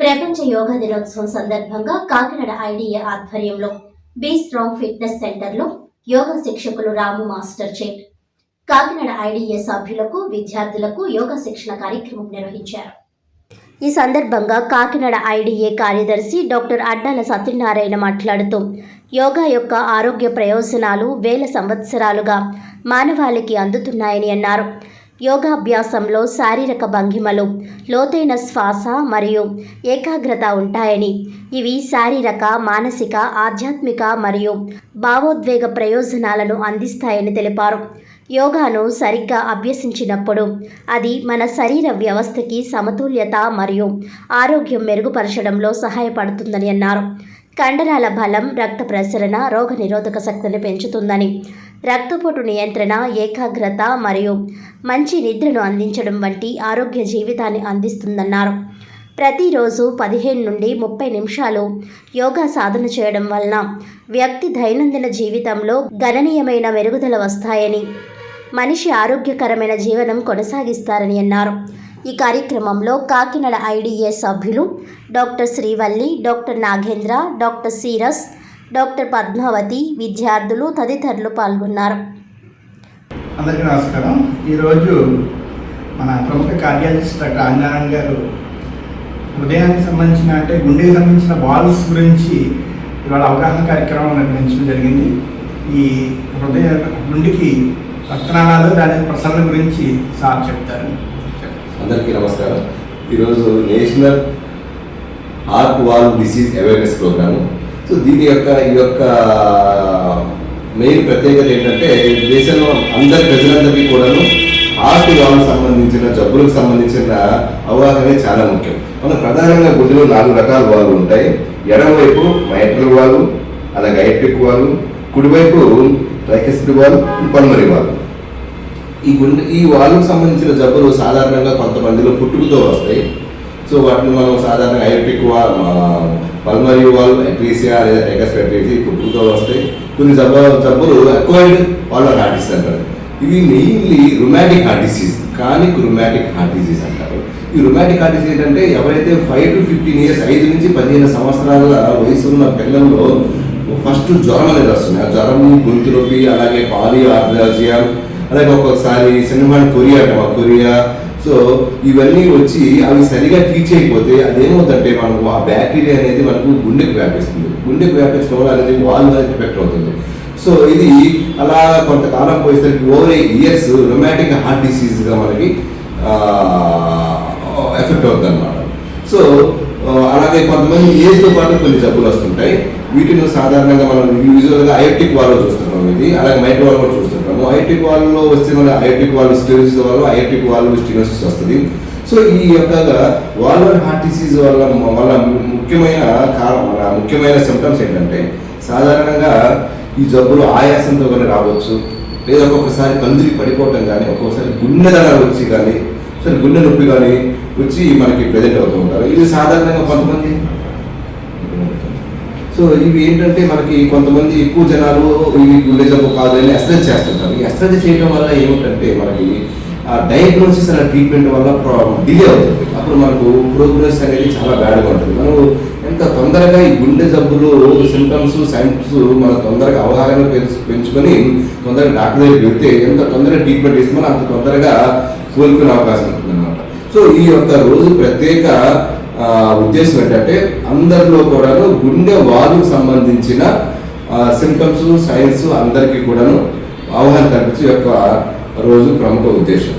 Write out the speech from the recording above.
ప్రపంచ యోగా దినోత్సవం సందర్భంగా కాకినాడ ఐడిఏ ఆధ్వర్యంలో బీ స్ట్రాంగ్ ఫిట్నెస్ సెంటర్లో యోగా శిక్షకులు రాము మాస్టర్ చే కాకినాడ ఐడిఏ సభ్యులకు విద్యార్థులకు యోగా శిక్షణ కార్యక్రమం నిర్వహించారు. ఈ సందర్భంగా కాకినాడ ఐడిఏ కార్యదర్శి డాక్టర్ అడ్డాల సత్యనారాయణ మాట్లాడుతూ యోగా యొక్క ఆరోగ్య ప్రయోజనాలు వేల సంవత్సరాలుగా మానవాళికి అందుతున్నాయని అన్నారు. యోగాభ్యాసంలో శారీరక భంగిమలు లోతైన శ్వాస మరియు ఏకాగ్రత ఉంటాయని. ఇవి శారీరక మానసిక ఆధ్యాత్మిక మరియు భావోద్వేగ ప్రయోజనాలను అందిస్తాయని తెలిపారు. యోగాను సరిగ్గా అభ్యసించినప్పుడు అది మన శరీర వ్యవస్థకి సమతుల్యత మరియు ఆరోగ్యం మెరుగుపరచడంలో సహాయపడుతుందని అన్నారు. కండరాల బలం రక్త ప్రసరణ రోగ నిరోధక శక్తిని పెంచుతుందని రక్తపోటు నియంత్రణ ఏకాగ్రత మరియు మంచి నిద్రను అందించడం వంటి ఆరోగ్య జీవితాన్ని అందిస్తుందన్నారు. ప్రతిరోజు పదిహేను నుండి ముప్పై నిమిషాలు యోగా సాధన చేయడం వలన వ్యక్తి దైనందిన జీవితంలో గణనీయమైన మెరుగుదల వస్తాయని మనిషి ఆరోగ్యకరమైన జీవనం కొనసాగిస్తారని అన్నారు. ఈ కార్యక్రమంలో కాకినాడ ఐడిఏ సభ్యులు doctor Srivalli doctor Nagendra doctor Cyrus doctor Padmavathi విద్యార్థులు తదితరులు పాల్గొన్నారు. అందరికీ నమస్కారం. ఈరోజు మన ప్రముఖ కార్డియాలజిస్ట్ డాక్టర్ ఆంజనారాయణ గారు హృదయానికి సంబంధించిన అంటే గుండెకి సంబంధించిన వాల్వ్స్ గురించి ఇవాళ అవగాహన కార్యక్రమం నిర్వహించడం జరిగింది. ఈ హృదయ గుండెకి రక్తనాళాలు దాని ప్రసరణ గురించి సార్ చెప్తారు. అందరికీ నమస్కారం. ఈరోజు national heart valve disease awareness programme. So దీని యొక్క ఈ యొక్క మెయిన్ ప్రత్యేకత ఏంటంటే దేశంలో అందరి ప్రజలందరికీ కూడాను హార్ట్ వాల్వ్ సంబంధించిన జబ్బులకు సంబంధించిన అవగాహన చాలా ముఖ్యం. మన ప్రధానంగా గుడిలో నాలుగు రకాల వాళ్ళు ఉంటాయి. ఎడమవైపు మైట్రల్ వాళ్ళు అలాగే ఎలక్ట్రిక్ వాళ్ళు కుడివైపు ట్రైకెస్పిడ్ వాళ్ళు పల్మరీ వాళ్ళు ఈ గుండె ఈ వాళ్ళకు సంబంధించిన జబ్బులు సాధారణంగా కొంతమందిలో పుట్టుకతో వస్తాయి. సో వాటిని మనం సాధారణంగా ఐఎపిక్ వాల్ పల్మరీ వాల్ ఎట్రీసియా లేదా టెకస్ పుట్టుతో వస్తాయి కొన్ని జబ్బు జబ్బులు అక్వైర్డ్ వాళ్ళ హార్ట్ డిసీజ్ అంటారు. ఇవి మెయిన్లీ రుమాటిక్ హార్ట్ డిసీజ్ కానిక్ రుమాటిక్ హార్ట్ డిసీజ్ అంటారు. ఈ రుమాటిక్ హార్ట్ డిసీజ్ ఏంటంటే ఎవరైతే ఫైవ్ టు ఫిఫ్టీన్ ఇయర్స్ ఐదు నుంచి పదిహేను సంవత్సరాల వయసు ఉన్న పిల్లల్లో ఫస్ట్ జ్వరం అనేది వస్తుంది. ఆ జ్వరము గొంతు నొప్పి అలాగే పాలియో ఆర్ద్రాలజియా అలాగే ఒక్కొక్కసారి సినిమా కొరియా అంటాం. కొరియా సో ఇవన్నీ వచ్చి అవి సరిగా టీచ్ అయిపోతే అదేమవుతుందంటే మనకు ఆ బ్యాక్టీరియా అనేది మనకు గుండెకు వ్యాపిస్తుంది. గుండెకు వ్యాపించడం వల్ల అనేది వాళ్ళు ఎఫెక్ట్ అవుతుంది. సో ఇది అలా కొంతకాలం పోయేసరికి ఓవర్ ఇయర్స్ రొమాటిక్ హార్ట్ డిసీజ్గా మనకి ఎఫెక్ట్ అవుతుంది అనమాట సో అలాగే కొంతమంది ఏజ్తో పాటు కొన్ని జబ్బులు వస్తుంటాయి. వీటిని సాధారణంగా మనం యూజువల్గా అయోటిక్ వాళ్ళు చూస్తున్నాం ఇది. అలాగే మైక్రో వాళ్ళు కూడా చూస్తున్నాం. అయోటిక్ వాల్లో వస్తే మన అయోటిక్ వాల్ స్టెరోసిస్ వల్ల అయోటిక్ వాళ్ళు స్టెరోసిస్ వస్తుంది. సో ఈ యొక్క వాల్వర్ హార్ట్ డిసీజ్ వల్ల వల్ల ముఖ్యమైన కారణం ముఖ్యమైన సిమ్టమ్స్ ఏంటంటే సాధారణంగా ఈ జబ్బులు ఆయాసంతో కానీ రావచ్చు లేదా ఒక్కొక్కసారి కందులు పడిపోవటం కానీ ఒక్కొక్కసారి గుండె దడ వచ్చి కానీ సరే గుండె నొప్పి కానీ వచ్చి మనకి ప్రజెంట్ అవుతూ ఉంటారు. ఇది సాధారణంగా కొంతమంది సో ఇవి ఏంటంటే మనకి కొంతమంది ఎక్కువ జనాలు ఇవి గుండె జబ్బు కాదు అని ఎస్ట్రెస్ చేస్తుంటారు. ఈ ఎస్ట్రెస్ చేయడం వల్ల ఏమిటంటే మనకి ఆ డయాగ్నోసిస్ అనే ట్రీట్మెంట్ వల్ల డిలే అవుతుంది. అప్పుడు మనకు ప్రోగ్రెస్ అనేది చాలా బ్యాడ్గా ఉంటుంది. మనం ఎంత తొందరగా ఈ గుండె జబ్బులు సిమ్టమ్స్ సైన్స్ మన తొందరగా అవగాహన పెంచు- పెంచుకొని తొందరగా డాక్టర్ దగ్గరికి వెళ్తే ఎంత తొందరగా ట్రీట్మెంట్ ఇస్తే మనం అంత తొందరగా కోలుకునే అవకాశం ఉంటుంది అనమాట సో ఈ యొక్క రోజు ప్రత్యేక ఉద్దేశం ఏంటంటే అందరిలో కూడాను గుండె వాల్వ్కి సంబంధించిన సిమ్టమ్స్ సైన్స్ అందరికీ కూడాను అవగాహన కల్పించే యొక్క రోజు ప్రముఖ ఉద్దేశం.